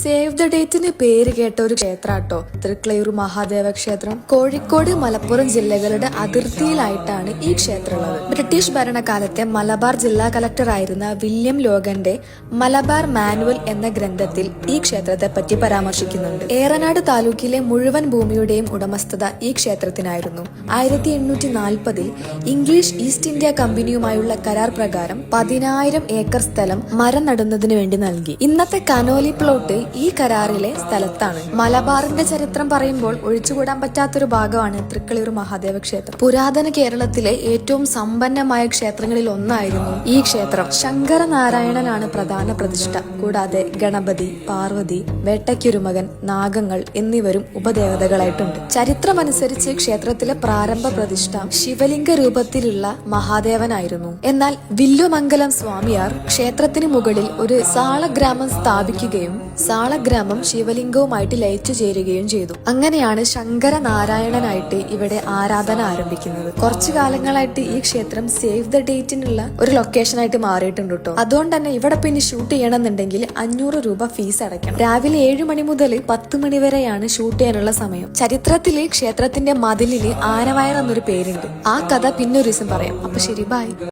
Save the ഡേറ്റിന് പേര് കേട്ട ഒരു ക്ഷേത്രാട്ടോ തൃക്കളയൂർ മഹാദേവ ക്ഷേത്രം കോഴിക്കോട് മലപ്പുറം ജില്ലകളുടെ അതിർത്തിയിലായിട്ടാണ് ഈ ക്ഷേത്രമുള്ളത്. ബ്രിട്ടീഷ് ഭരണകാലത്തെ മലബാർ ജില്ലാ കലക്ടറായിരുന്ന വില്യം ലോഗന്റെ മലബാർ മാനുവൽ എന്ന ഗ്രന്ഥത്തിൽ ഈ ക്ഷേത്രത്തെ പറ്റി പരാമർശിക്കുന്നുണ്ട്. ഏറനാട് താലൂക്കിലെ മുഴുവൻ ഭൂമിയുടെയും ഉടമസ്ഥത ഈ ക്ഷേത്രത്തിനായിരുന്നു. ആയിരത്തി എണ്ണൂറ്റി നാൽപ്പതിൽ ഇംഗ്ലീഷ് ഈസ്റ്റ് ഇന്ത്യ കമ്പനിയുമായുള്ള കരാർ പ്രകാരം പതിനായിരം ഏക്കർ സ്ഥലം മരം നടുന്നതിന് വേണ്ടി നൽകി. ഇന്നത്തെ കനോലി പ്ലോട്ട് ഈ കരാറിലെ സ്ഥലത്താണ്. മലബാറിന്റെ ചരിത്രം പറയുമ്പോൾ ഒഴിച്ചുകൂടാൻ പറ്റാത്തൊരു ഭാഗമാണ് തൃക്കളിയൂർ മഹാദേവ ക്ഷേത്രം. പുരാതന കേരളത്തിലെ ഏറ്റവും സമ്പന്നമായ ക്ഷേത്രങ്ങളിൽ ഒന്നായിരുന്നു ഈ ക്ഷേത്രം. ശങ്കരനാരായണനാണ് പ്രധാന പ്രതിഷ്ഠ. കൂടാതെ ഗണപതി പാർവതി വേട്ടയ്ക്കൊരുമകൻ നാഗങ്ങൾ എന്നിവരും ഉപദേവതകളായിട്ടുണ്ട്. ചരിത്രമനുസരിച്ച് ക്ഷേത്രത്തിലെ പ്രാരംഭ പ്രതിഷ്ഠ ശിവലിംഗ രൂപത്തിലുള്ള മഹാദേവനായിരുന്നു. എന്നാൽ വില്ലുമംഗലം സ്വാമിയാർ ക്ഷേത്രത്തിന് മുകളിൽ ഒരു സാളഗ്രാമം സ്ഥാപിക്കുകയും സാളഗ്രാമം ശിവലിംഗവുമായിട്ട് ലയിച്ചു ചേരുകയും ചെയ്തു. അങ്ങനെയാണ് ശങ്കരനാരായണനായിട്ട് ഇവിടെ ആരാധന ആരംഭിക്കുന്നത്. കുറച്ചു കാലങ്ങളായിട്ട് ഈ ക്ഷേത്രം സേവ് ദ ഡേറ്റിനുള്ള ഒരു ലൊക്കേഷനായിട്ട് മാറിയിട്ടുണ്ട് കേട്ടോ അതുകൊണ്ട് തന്നെ ഇവിടെ പിന്നെ ഷൂട്ട് ചെയ്യണമെന്നുണ്ടെങ്കിൽ അഞ്ഞൂറ് രൂപ ഫീസ് അടയ്ക്കണം. രാവിലെ ഏഴ് മണി മുതൽ പത്ത് മണി വരെയാണ് ഷൂട്ട് ചെയ്യാനുള്ള സമയം. ചരിത്രത്തിൽ ക്ഷേത്രത്തിന്റെ മതിലിൽ ആനവയർ എന്നൊരു പേരുണ്ട്. ആ കഥ പിന്നൊരു ദിവസം പറയാം. അപ്പൊ ശരി ബൈ